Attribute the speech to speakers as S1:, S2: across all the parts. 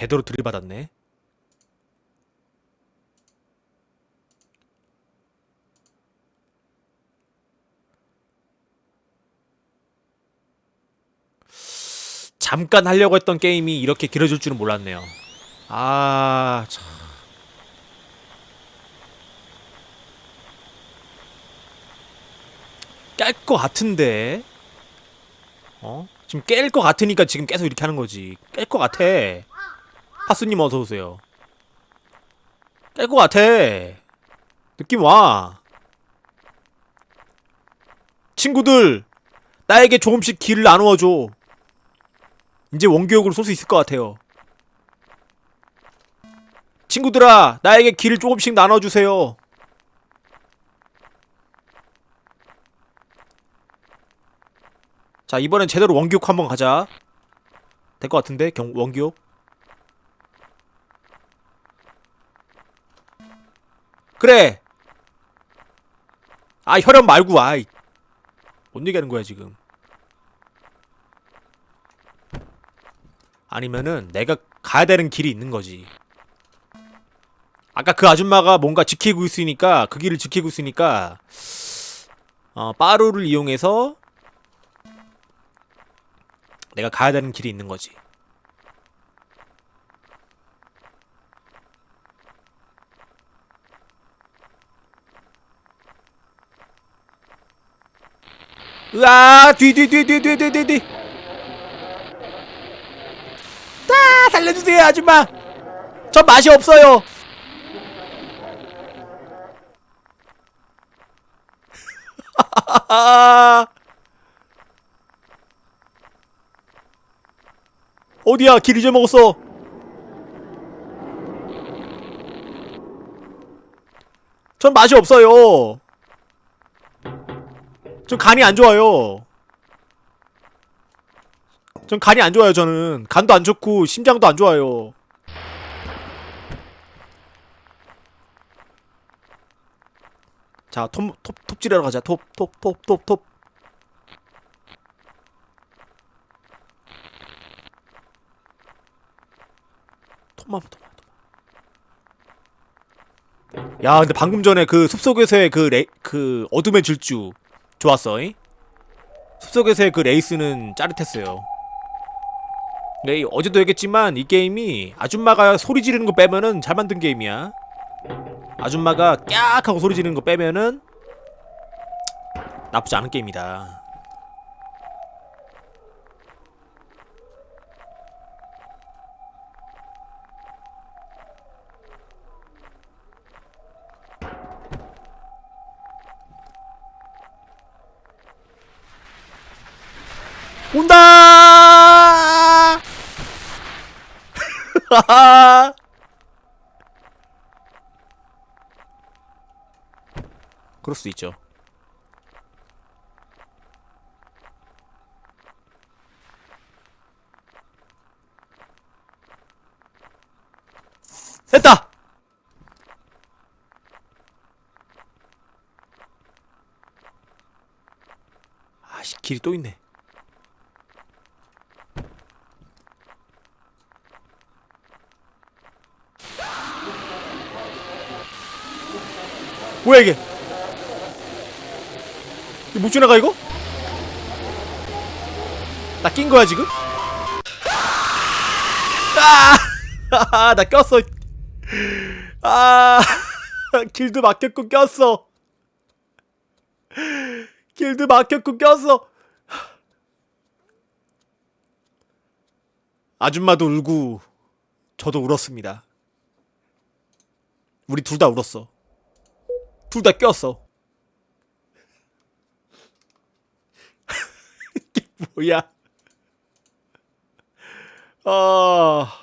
S1: 제대로 들이받았네. 잠깐 하려고 했던 게임이 이렇게 길어질 줄은 몰랐네요. 아, 참. 깰것 같은데. 어? 지금 깰 것 같으니까 지금 계속 이렇게 하는 거지. 깰 것 같아. 하수님 어서 오세요. 깰 것 같아. 느낌 와. 친구들, 나에게 조금씩 길을 나누어 줘. 이제 원기옥으로 쏠 수 있을 것 같아요. 친구들아, 나에게 길을 조금씩 나눠주세요. 자, 이번엔 제대로 원기옥 한번 가자. 될 것 같은데, 경, 원기옥. 그래! 아, 혈연 말고, 아이. 뭔 얘기하는 거야, 지금. 아니면은, 내가 가야 되는 길이 있는 거지. 아까 그 아줌마가 뭔가 지키고 있으니까, 그 길을 지키고 있으니까, 어, 빠루를 이용해서, 내가 가야 되는 길이 있는 거지. 으아 뒤뒤뒤뒤뒤뒤뒤 아 살려주세요 아줌마. 전 맛이 없어요. 어디야 길 잊어먹었어. 전 맛이 없어요 전 간이 안 좋아요. 전 간이 안 좋아요 저는. 간도 안 좋고 심장도 안 좋아요. 자 톱, 톱, 톱질하러 가자. 톱 톱 톱 톱 톱. 톱만 톱만 톱만 야 근데 방금 전에 그 숲속에서의 그 레, 그 어둠의 질주 좋았어 이? 숲속에서의 그 레이스는 짜릿했어요 네, 어제도 얘기했지만 이 게임이 아줌마가 소리 지르는 거 빼면은 잘 만든 게임이야. 아줌마가 깍 하고 소리 지르는 거 빼면은 나쁘지 않은 게임이다. 그럴 수도 있죠. 됐다! 아씨, 길이 또 있네. 뭐야 이게? 이거 못 지나가 이거? 나 낀 거야 지금? 아, 나 꼈어. 아, 길도 막혔고 꼈어. 길도 막혔고 꼈어. 아줌마도 울고 저도 울었습니다. 우리 둘 다 울었어. 둘 다 꼈어. 이게 뭐야? 아.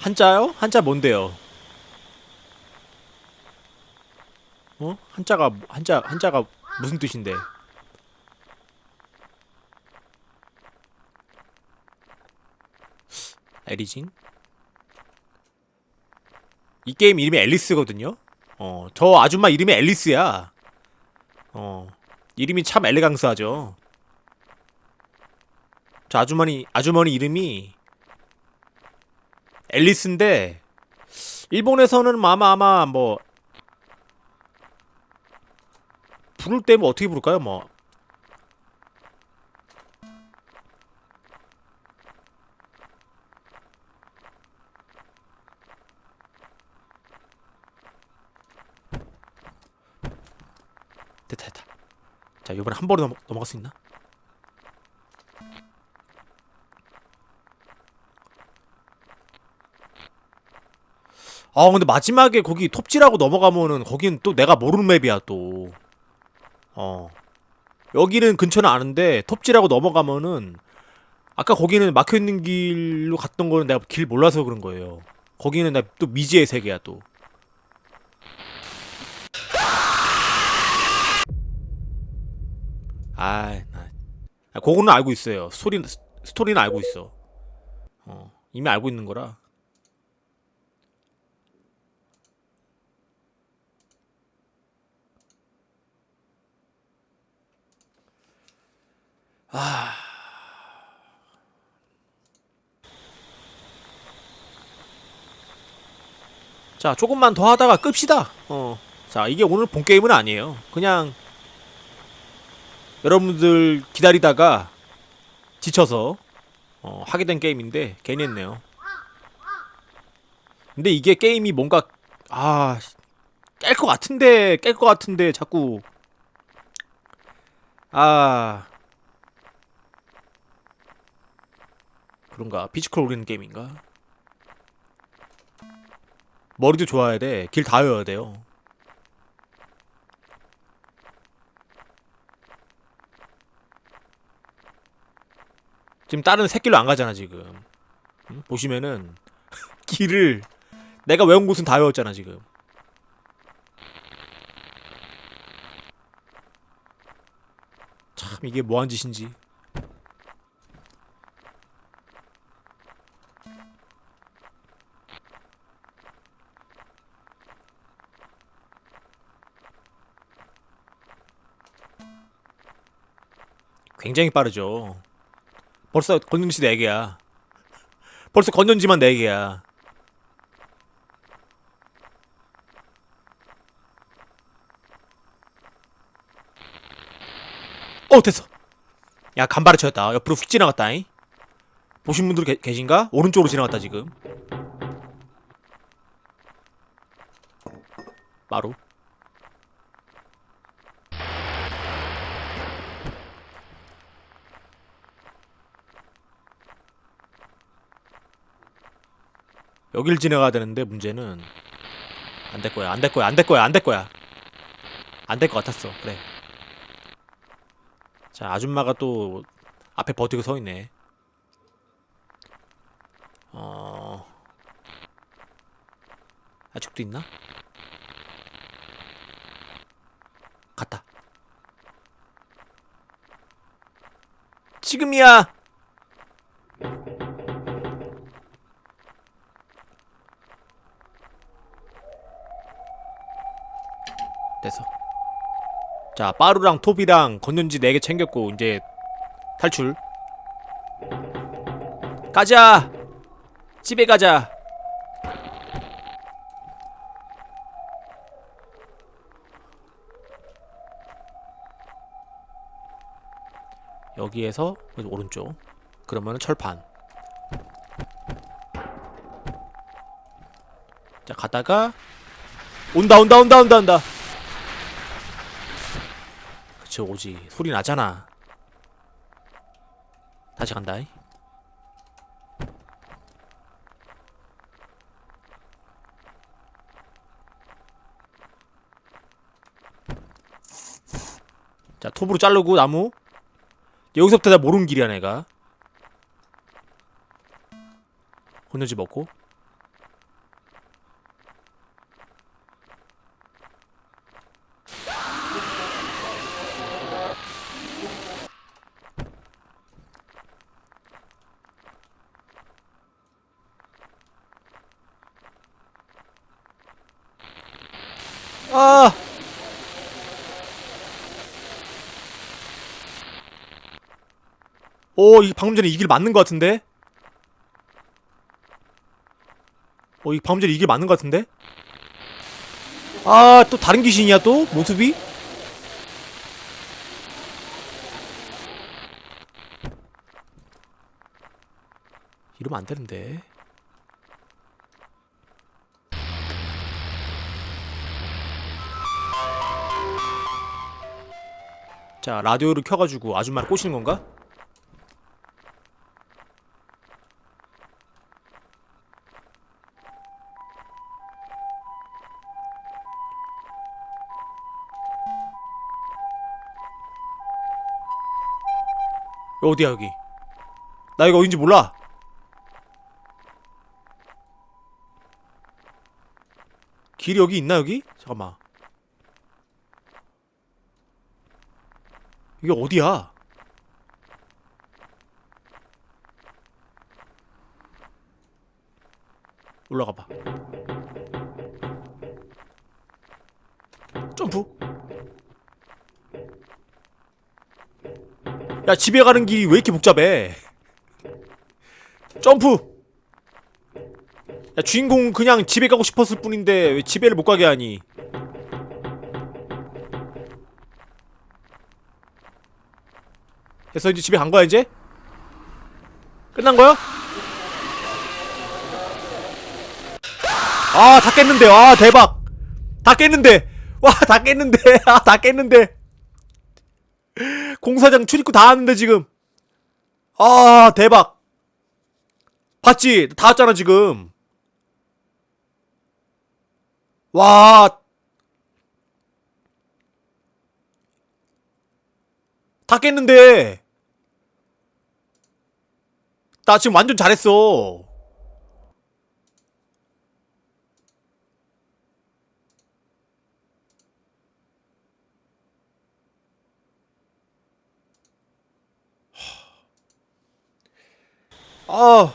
S1: 한자요? 한자 뭔데요? 어? 한자가 한자 한자가 무슨 뜻인데? 에리징 이 게임 이름이 앨리스거든요 어 저 아줌마 이름이 앨리스야 어 이름이 참 엘레강스하죠 저 아주머니 아주머니 이름이 앨리스인데 일본에서는 아마 아마 뭐 부를 때 뭐 어떻게 부를까요 뭐 됐다 됐다 자 이번에 한 번에 넘어, 넘어갈 수 있나? 아 근데 마지막에 거기 톱질하고 넘어가면은 거긴 또 내가 모르는 맵이야 또. 어. 여기는 근처는 아는데 톱질하고 넘어가면은 아까 거기는 막혀 있는 길로 갔던 거는 내가 길 몰라서 그런 거예요. 거기는 나 또 미지의 세계야 또. 아, 나. 아, 그거는 알고 있어요. 스토리 스토리는 알고 있어. 어. 이미 알고 있는 거라. 자, 조금만 더 하다가 끕시다. 어. 자, 이게 오늘 본 게임은 아니에요. 그냥 여러분들 기다리다가 지쳐서 어, 하게 된 게임인데 괜히 했네요. 근데 이게 게임이 뭔가 아, 깰 것 같은데 깰 것 같은데 자꾸 아 그런가 피지컬 오리는 게임인가? 머리도 좋아야 돼. 길 다 외워야 돼요. 지금 다른 새길로 안 가잖아 지금. 응? 보시면은 길을 내가 외운 곳은 다 외웠잖아 지금. 참 이게 뭐한 짓인지. 굉장히 빠르죠. 벌써 건전지 4개야. 벌써 건전지만 4개야. 어 됐어. 야 간발에 쳐였다. 옆으로 휙 지나갔다잉. 보신 분들 계, 계신가? 오른쪽으로 지나갔다 지금. 마루. 여길 지나가야 되는데 문제는 안 될 거야 안 될 거야 안 될 거야 안 될 거야. 안 될 것 같았어. 그래. 자 아줌마가 또 앞에 버티고 서 있네. 어. 아직도 있나? 갔다. 지금이야 자, 빠루랑 톱이랑 건전지 4개 챙겼고 이제 탈출. 가자. 집에 가자. 여기에서 오른쪽. 그러면은 철판. 자, 가다가 온다 온다 온다 온다 온다. 그치 오지. 소리 나잖아. 다시 간다 자 톱으로 자르고 나무. 여기서부터 다 모르는 길이야 내가. 건너지 먹고 아. 오, 이 방금 전에 이 길 맞는 것 같은데? 어, 이 방금 전에 이 길 맞는 것 같은데? 아, 또 다른 귀신이야, 또? 모습이? 이러면 안 되는데. 자, 라디오를 켜가지고 아줌마를 꼬시는 건가? 어디야 여기? 나 이거 어딘지 몰라. 길이 여기 있나 여기? 잠깐만. 이게 어디야? 올라가 봐. 점프. 야 집에 가는 길이 왜 이렇게 복잡해? 점프. 야 주인공 그냥 집에 가고 싶었을 뿐인데 왜 집에를 못 가게 하니? 됐어 이제 집에 간 거야 이제? 끝난 거야? 아 다 깼는데 아 대박. 다 깼는데. 와 다 깼는데. 아 다 깼는데. 공사장 출입구 다 왔는데 지금. 아 대박. 봤지? 다 왔잖아 지금. 와 다 깼는데. 나 지금 완전 잘했어. 아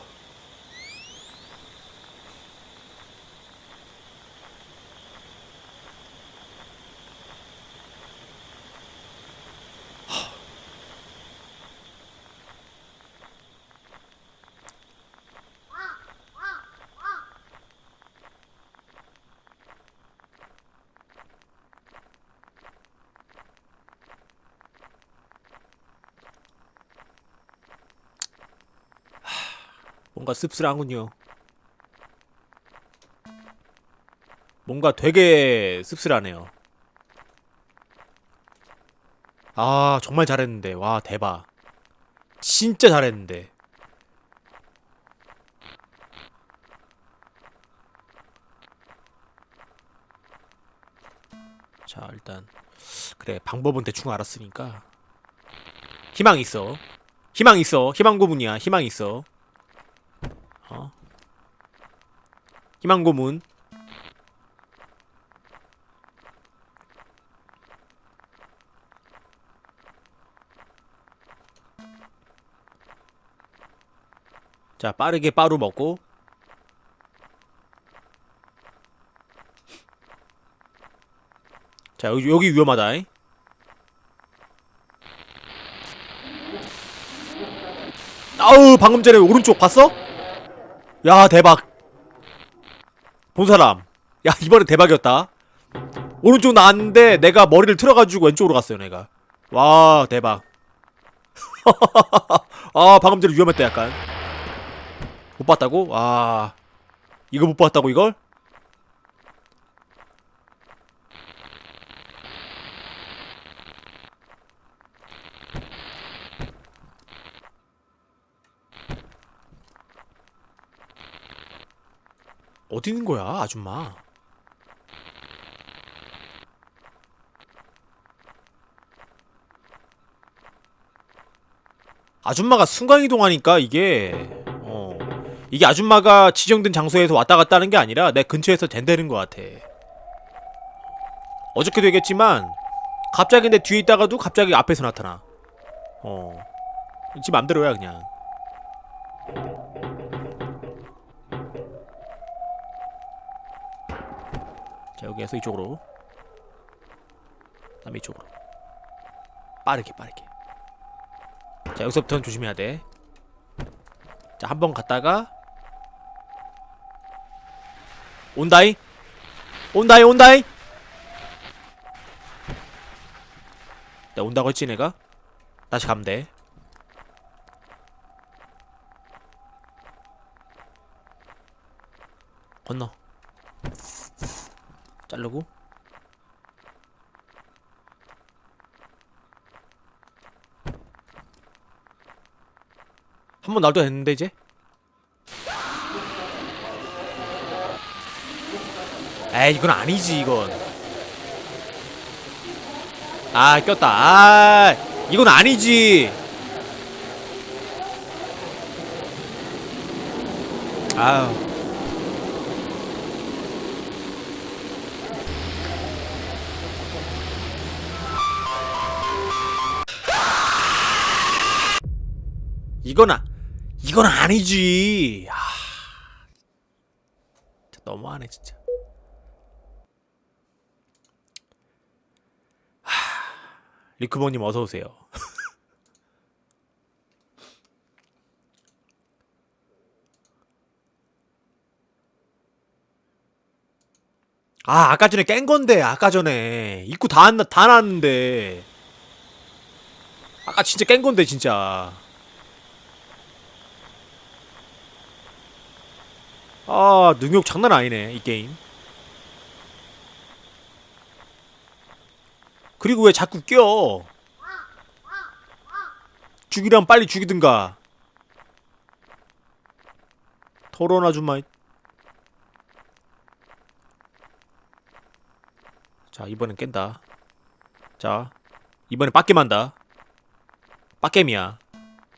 S1: 뭔가 씁쓸하군요. 뭔가 되게 씁쓸하네요. 아, 정말 잘했는데. 와, 대박. 진짜 잘했는데. 자, 일단 그래. 방법은 대충 알았으니까 희망 있어. 희망 있어. 희망 고문이야. 희망 있어. 어? 희망 고문. 자, 빠르게 빠루 먹고. 자, 여기, 여기 위험하다. 잉? 아우, 방금 전에 오른쪽 봤어? 야, 대박. 본 사람. 야, 이번에 대박이었다. 오른쪽 나왔는데 내가 머리를 틀어가지고 왼쪽으로 갔어요, 내가. 와, 대박. 아, 방금 전에 위험했다, 약간. 못 봤다고? 와. 이거 못 봤다고, 이걸? 어디 있는 거야, 아줌마? 아줌마가 순간이동하니까 이게 어 이게 아줌마가 지정된 장소에서 왔다 갔다 하는 게 아니라 내 근처에서 된다는 것 같아. 어저께도 얘기했지만 갑자기 내 뒤에 있다가도 갑자기 앞에서 나타나. 어. 지 맘대로야 그냥. 자 여기에서 이쪽으로. 남미 쪽으로. 빠르게 빠르게. 자 여기서부터는 조심해야 돼 자 한 번 갔다가 온다이. 온다이 온다이. 나 온다고 했지 내가? 다시 가면 돼 건너 자르고 한번 놔도 됐는데 이제? 에이 이건 아니지 이건. 아 꼈다. 아 이건 아니지. 아유 아 이건 아니지. 아. 너무하네 진짜. 하, 리크버님 어서 오세요. 아 아까 전에 깬 건데 아까 전에. 입구 다, 안, 다 나왔는데. 아까 진짜 깬 건데 진짜 아 능욕 장난 아니네 이 게임. 그리고 왜 자꾸 껴? 죽이라면 빨리 죽이든가. 토론 아줌마. 자 이번엔 깬다. 자 이번엔 빡겜한다. 빡겜이야.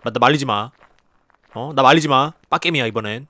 S1: 나, 나 말리지마. 어? 나 말리지마. 빡겜이야 이번엔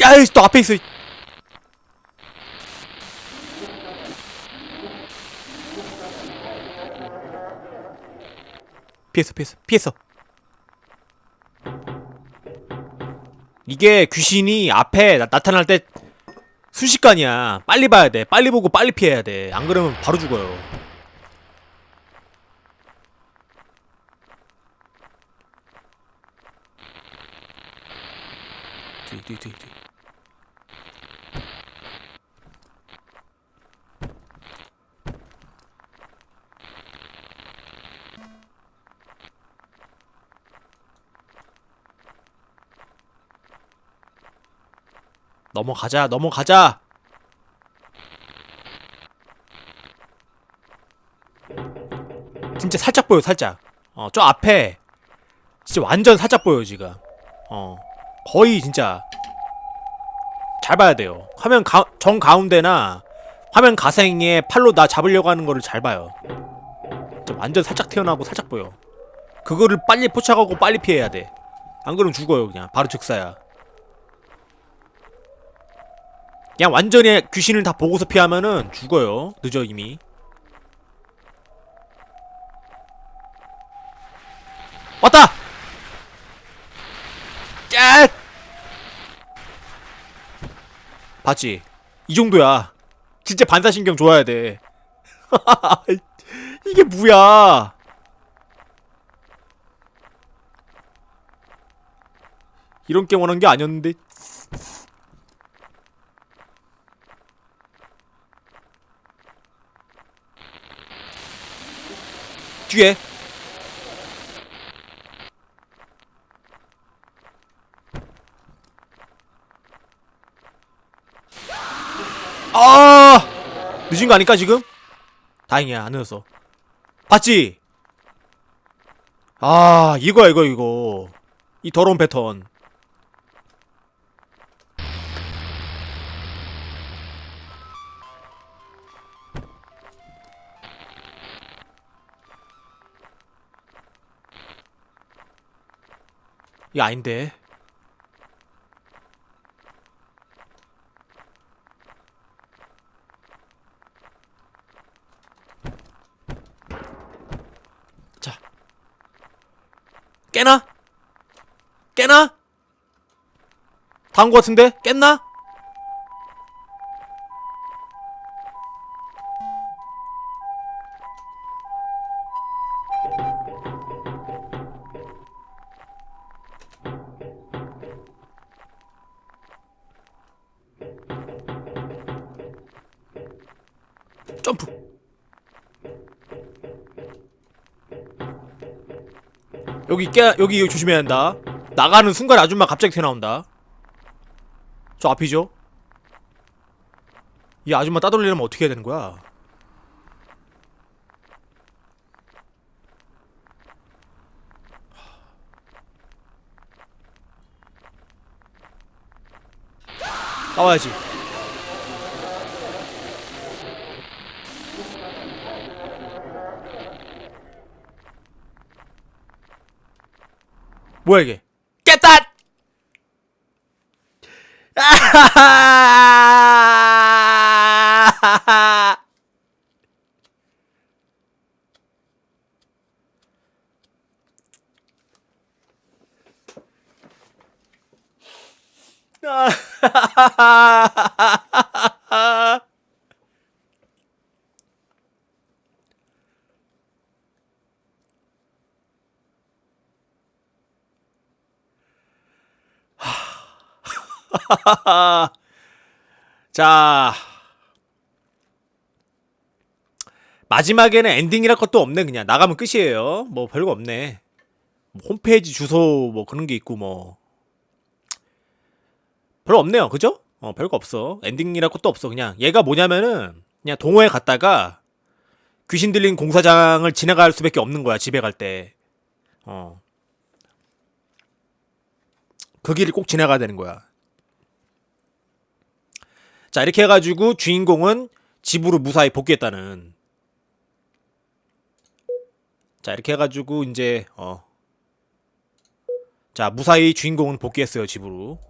S1: 야이 또 앞에 있어. 피했어 피했어 피했어. 이게 귀신이 앞에 나, 나타날 때 순식간이야. 빨리 봐야 돼. 빨리 보고 빨리 피해야 돼안 그러면 바로 죽어요. 뒤뒤뒤뒤 넘어가자 넘어가자. 진짜 살짝 보여 살짝. 어 저 앞에. 진짜 완전 살짝 보여 지금. 어 거의 진짜 잘 봐야 돼요. 화면 가, 정 가운데나 화면 가생에 팔로 나 잡으려고 하는 거를 잘 봐요. 완전 살짝 태어나고 살짝 보여. 그거를 빨리 포착하고 빨리 피해야 돼안 그러면 죽어요 그냥. 바로 즉사야 그냥 완전히 귀신을 다 보고서 피하면은 죽어요. 늦어 이미. 왔다. 야! 봤지? 이 정도야. 진짜 반사신경 좋아야 돼. 이게 뭐야? 이런 게임 원한 게 아니었는데. 뒤에 아 늦은 거 아닐까 지금? 다행이야 안 늦었어 봤지? 아 이거야 이거 이거 이 더러운 패턴 이게 아닌데 자 깨나? 깨나? 다온 것 같은데? 깼나? 여기 깨 여기 조심해야 한다. 나가는 순간 아줌마 갑자기 튀어나온다. 저 앞이죠? 이 아줌마 따돌리려면 어떻게 해야 되는 거야? 나와야지 뭐야 이게? 깼다 자. 마지막에는 엔딩이랄 것도 없네 그냥. 나가면 끝이에요. 뭐 별거 없네. 뭐 홈페이지 주소 뭐 그런 게 있고 뭐. 별로 없네요. 그죠? 어 별거 없어. 엔딩이랄 것도 없어 그냥. 얘가 뭐냐면은 그냥 동호회 갔다가 귀신 들린 공사장을 지나갈 수밖에 없는 거야 집에 갈 때. 어. 그 길을 꼭 지나가야 되는 거야 자 이렇게 해가지고 주인공은 집으로 무사히 복귀했다는. 자 이렇게 해가지고 이제 어. 자 무사히 주인공은 복귀했어요 집으로